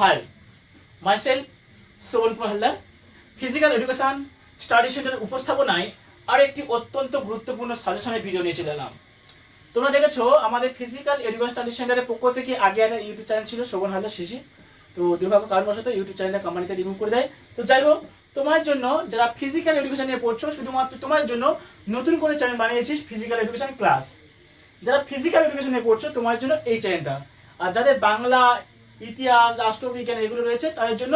Hi myself Shraban Haldar physical education study centre উপস্থাপনায় আর একটি অত্যন্ত গুরুত্বপূর্ণ সাজেশনের ভিডিও নিয়ে চলে এলাম। তোমরা দেখেছ, আমাদের ফিজিক্যাল এডুকেশন স্টাডি সেন্টারের পক্ষ থেকে আগে একটা ইউটিউব চ্যানেল ছিল শোভন হালদার শিশি তো দুর্ভাগ্য কারণবশত ইউটিউব চ্যানেলটা কোম্পানিতে রিমুভ করে দেয়। তো যাই হোক, তোমার জন্য যারা ফিজিক্যাল এডুকেশন নিয়ে পড়ছো, শুধুমাত্র তোমার জন্য নতুন করে চ্যানেল বানিয়েছিস ফিজিক্যাল এডুকেশন ক্লাস যারা ফিজিক্যাল এডুকেশন নিয়ে পড়ছো, তোমার জন্য এই চ্যানেলটা আর যাদের বাংলা ইতিহাস, রাষ্ট্রবিজ্ঞান এগুলো রয়েছে তাদের জন্য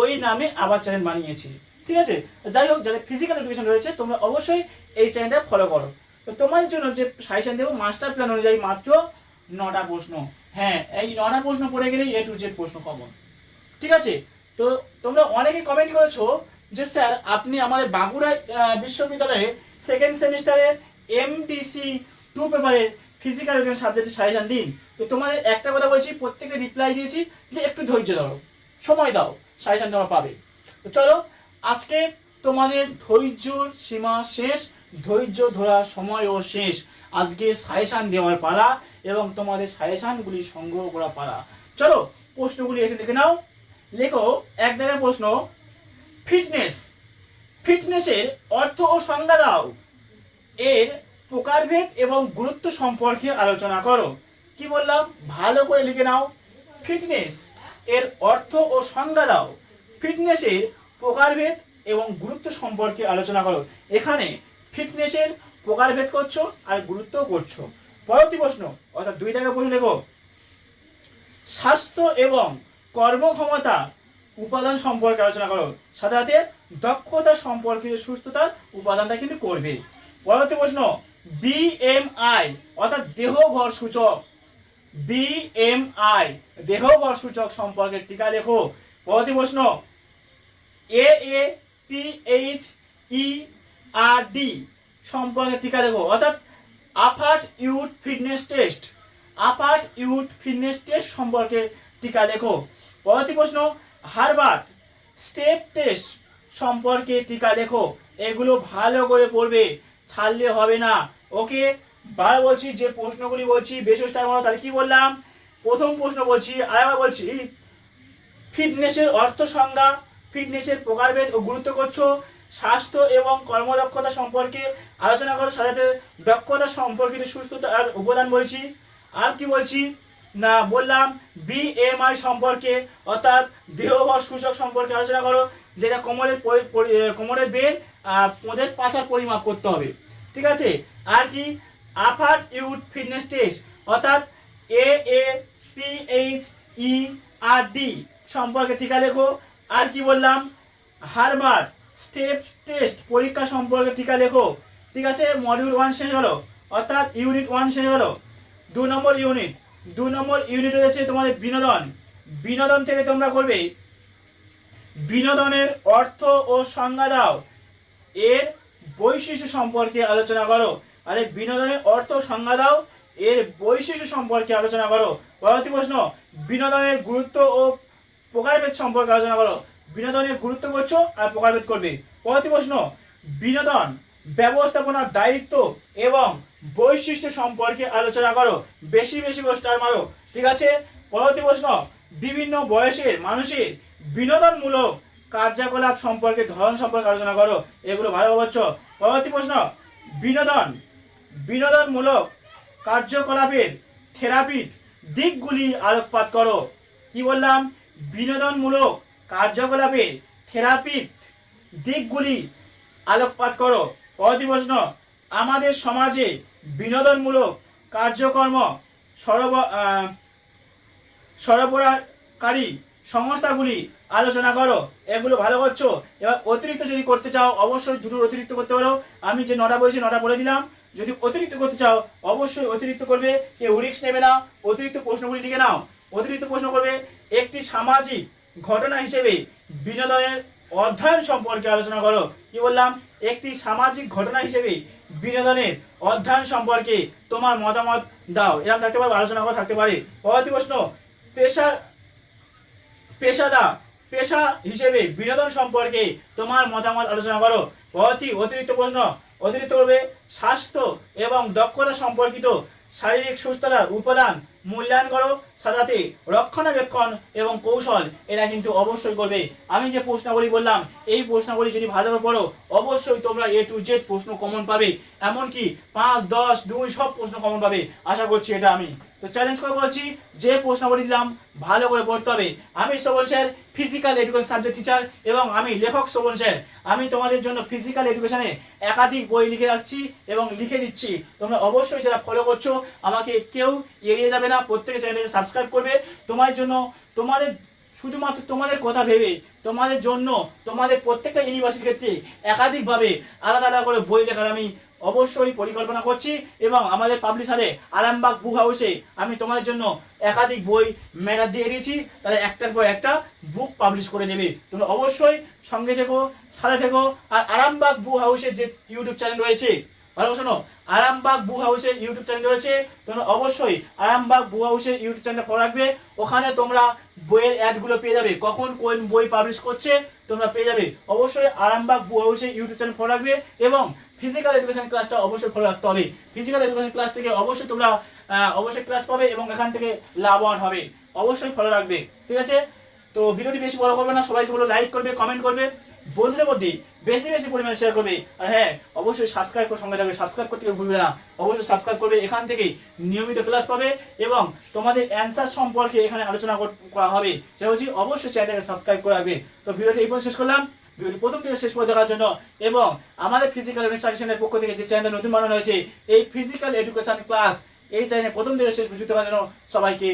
ওই নামে আবার চ্যানেল বানিয়েছি। ঠিক আছে? যাই হোক, যাদের ফিজিক্যাল এডুকেশন রয়েছে, তোমরা অবশ্যই এই চ্যানেলটা ফলো করো। তো তোমার জন্য যে সাজেশন দেবো মাস্টার প্ল্যান অনুযায়ী মাত্র নটা প্রশ্ন। হ্যাঁ এই নটা প্রশ্ন পড়ে গেলেই এ টু জেড প্রশ্ন কমন ঠিক আছে? তো তোমরা অনেকে কমেন্ট করেছ যে, স্যার, আপনি আমাদের বাঁকুড়া বিশ্ববিদ্যালয়ে সেকেন্ড সেমিস্টারের এমডিসি টু পেপারের ফিজিক্যাল এডুকেশন সাবজেক্টের সাজেশন দিন। তো তোমাদের একটা কথা বলছি, প্রত্যেকে রিপ্লাই দিয়েছি, যে একটু ধৈর্য ধরো। সময় দাও সাজেশন তোমরা পাবে। তো চলো, আজকে তোমাদের ধৈর্য সীমা শেষ, ধৈর্য ধরার সময়ও শেষ। আজকে সাজেশন দেওয়ার পালা এবং তোমাদের সাজেশনগুলি সংগ্রহ করা পালা। চলো, প্রশ্নগুলি এখানে লিখে নাও। লেখো, এক জায়গায় প্রশ্ন, ফিটনেস, ফিটনেসের অর্থ ও সংজ্ঞা দাও। এর প্রকারভেদ এবং গুরুত্ব সম্পর্কে আলোচনা করো। কি বললাম? ভালো করে লিখে নাও। ফিটনেস এর অর্থ ও সংজ্ঞা দাও। ফিটনেসের প্রকারভেদ এবং গুরুত্ব সম্পর্কে আলোচনা করো। এখানে ফিটনেসের প্রকারভেদ করছ আর গুরুত্ব করছ। পরবর্তী প্রশ্ন, অর্থাৎ দুই টাকা প্রশ্ন লেখো। স্বাস্থ্য এবং কর্মক্ষমতা উপাদান সম্পর্কে আলোচনা করো। সাধারণত দক্ষতা সম্পর্কিত সুস্থতার উপাদানটা কিন্তু করবে। পরবর্তী প্রশ্ন বিএমআই অর্থাৎ দেহ ভর সূচক। বিএমআই দেহ ভর সূচক সম্পর্কে টিকা লেখো। পরবর্তী প্রশ্ন A A P H E R D সম্পর্কে টিকা লেখো। অর্থাৎ AAHPERD youth fitness test, AAHPERD youth fitness test সম্পর্কে টিকা লেখো। পরবর্তী প্রশ্ন হারবার্ট স্টেপ টেস্ট সম্পর্কে টিকা লেখো। এগুলো ভালো করে পড়বে, ছাড়লে হবে না। ওকে বার বলছি, যে প্রশ্নগুলি বলছি, বেশ স্টার মারো তাহলে কি বললাম? প্রথম প্রশ্ন বলছি, আরেকবার বলছি, ফিটনেসের অর্থ সংজ্ঞা ফিটনেসের প্রকারভেদ ও গুরুত্ব করছ, স্বাস্থ্য এবং কর্মদক্ষতা সম্পর্কে আলোচনা করো, সাথে দক্ষতা সম্পর্কিত সুস্থতা আর উপাদান বলছি। আর কি বলছি? না, বললাম বিএমআই সম্পর্কে, অর্থাৎ দেহবর সূচক সম্পর্কে আলোচনা করো, যেটা কোমরের কোমরের বের পোঁদের পাচার পরিমাপ করতে হবে। ঠিক আছে? আর কি? আফার্ট ইউথ ফিটনেস টেস্ট, অর্থাৎ A A P H E R D সম্পর্কে টিকা লেখো। আর কি বললাম? হারবার স্টেপ টেস্ট পরীক্ষা সম্পর্কে টিকা লেখো। ঠিক আছে? মডিউল ওয়ান শেষ হলো। অর্থাৎ ইউনিট ওয়ান শেষ হলো। দু নম্বর ইউনিট। দু নম্বর ইউনিট রয়েছে তোমাদের বিনোদন। বিনোদন থেকে তোমরা করবে। বিনোদনের অর্থ ও সংজ্ঞা দাও। এর বৈশিষ্ট্য সম্পর্কে আলোচনা করো। আরে বিনোদনের অর্থ সংজ্ঞা দাও, এর বৈশিষ্ট্য সম্পর্কে আলোচনা করো। পরবর্তী প্রশ্ন, বিনোদনের গুরুত্ব ও প্রকারভেদ সম্পর্কে আলোচনা করো। বিনোদনের গুরুত্ব করছ আর প্রকারভেদ করবে। পরবর্তী প্রশ্ন, বিনোদন ব্যবস্থাপনার দায়িত্ব এবং বৈশিষ্ট্য সম্পর্কে আলোচনা করো। বেশি বেশি স্টার মারো। ঠিক আছে? পরবর্তী প্রশ্ন, বিভিন্ন বয়সের মানুষের বিনোদনমূলক কার্যকলাপ সম্পর্কে, ধরন সম্পর্কে আলোচনা করো। এগুলো ভালো পাচ্ছ পরবর্তী প্রশ্ন, বিনোদন। বিনোদনমূলক কার্যকলাপের থেরাপির দিকগুলি আলোকপাত করো। কি বললাম? বিনোদনমূলক কার্যকলাপের থেরাপির দিকগুলি আলোকপাত করো। পরবর্তী প্রশ্ন, আমাদের সমাজে বিনোদনমূলক কার্যকর্ম সরব সরবরাহকারী সংস্থাগুলি আলোচনা করো, এগুলো ভালো করছ। এবার অতিরিক্ত যদি করতে চাও, অবশ্যই দুটো অতিরিক্ত করতে পারো। আমি যে নটা বলেছি, নটা বলে দিলাম। যদি অতিরিক্ত করতে চাও, অবশ্যই অতিরিক্ত করবে, কেউ রিক্স নেবে না। অতিরিক্ত প্রশ্নগুলি লিখে নাও। অতিরিক্ত প্রশ্ন করবে, একটি সামাজিক ঘটনা হিসেবে বিনোদনের অধ্যয়ন সম্পর্কে আলোচনা করো। কি বললাম? একটি সামাজিক ঘটনা হিসেবে বিনোদনের অধ্যয়ন সম্পর্কে তোমার মতামত দাও। এরকম থাকতে পারে আলোচনা করা থাকতে পারে। পরবর্তী প্রশ্ন, পেশা পেশাদা পেশা হিসেবে বিনোদন সম্পর্কে তোমার মতামত আলোচনা করো। পরবর্তী অতিরিক্ত প্রশ্ন, অতিরিক্ত করবে স্বাস্থ্য এবং দক্ষতা সম্পর্কিত শারীরিক সুস্থতার উপাদান মূল্যায়ন করো। সাজাতে রক্ষণাবেক্ষণ এবং কৌশল এরা কিন্তু অবশ্যই করবে। আমি যে প্রশ্নাবলী বললাম, এই প্রশ্নাবলী যদি ভালোভাবে পড়ো, অবশ্যই তোমরা এ টু জেড প্রশ্ন কমন পাবে। এমনকি পাঁচ, দশ, দুই, সব প্রশ্ন কমন পাবে। আশা করছি এটা আমি। তো চ্যালেঞ্জ করে বলছি, যে প্রশ্নাবলী দিলাম, ভালো করে পড়তে হবে। আমি Shraban sir physical education subject teacher এবং আমি লেখক শ্রবণ স্যার। আমি তোমাদের জন্য ফিজিক্যাল এডুকেশনে একাধিক বই লিখে রাখছি এবং লিখে দিচ্ছি। তোমরা অবশ্যই যারা ফলো করছ, আমাকে কেউ এড়িয়ে যাবে না। প্রত্যেকে চ্যানেলকে সাবস্ক্রাইব করবে। তোমার জন্য তোমাদের শুধুমাত্র তোমাদের কথা ভেবে, তোমাদের জন্য তোমাদের প্রত্যেকটা ইউনিভার্সিটির ক্ষেত্রে একাধিকভাবে আলাদা আলাদা করে বই লেখার আমি অবশ্যই পরিকল্পনা করছি এবং আমাদের পাবলিশারে আরামবাগ বুক হাউসে আমি তোমাদের জন্য একাধিক বই ম্যাটার দিয়ে দিয়েছি। তাহলে একটার পর একটা বুক পাবলিশ করে দেবে। তোমরা অবশ্যই সঙ্গে থেকো, সাথে থেকো। আর আরামবাগ বুক হাউসের যে ইউটিউব চ্যানেল রয়েছে ভালো শোনো। আরামবাগ বু হাউসের ইউটিউব চ্যানেল রয়েছে, তোমরা অবশ্যই আরামবাগ বু হাউসের ইউটিউব চ্যানেল ফলো রাখবে। ওখানে তোমরা বইয়ের অ্যাডগুলো পেয়ে যাবে। কখন কোন বই পাবলিশ করছে তোমরা পেয়ে যাবে। অবশ্যই আরামবাগ বু হাউসের ইউটিউব চ্যানেল ফলো রাখবে এবং ফিজিক্যাল এডুকেশন ক্লাসটা অবশ্যই ফলো রাখতে হবে। ফিজিক্যাল এডুকেশন ক্লাস থেকে অবশ্যই তোমরা অবশ্যই ক্লাস পাবে এবং এখান থেকে লাভবান হবে। অবশ্যই ফলো রাখবে। ঠিক আছে? তো ভিডিওটি বেশি বড় করবে না। সবাইকে বলো লাইক করবে কমেন্ট করবে। বন্ধুদের মধ্যে বেশি বেশি পরিমাণে শেয়ার করবে। আর হ্যাঁ অবশ্যই সাবস্ক্রাইব করে সঙ্গে থাকবে। সাবস্ক্রাইব করতে ভুলবে না। অবশ্যই সাবস্ক্রাইব করবে। এখান থেকে নিয়মিত ক্লাস পাবে এবং তোমাদের অ্যান্সার সম্পর্কে এখানে আলোচনা করা হবে। সেটা হচ্ছে অবশ্যই চ্যানেলকে সাবস্ক্রাইব করে রাখবে। তো ভিডিওটি এই পর্যন্ত শেষ করলাম। ভিডিওটি প্রথম থেকে শেষ পর্যন্ত দেখার জন্য এবং আমাদের ফিজিক্যাল এডুকেশনের পক্ষ থেকে যে চ্যানেল নতুন বানানো হয়েছে, এই ফিজিক্যাল এডুকেশন ক্লাস এই চ্যানেলে প্রথম থেকে শেষ পর্যন্ত দেখার জন্য সবাইকে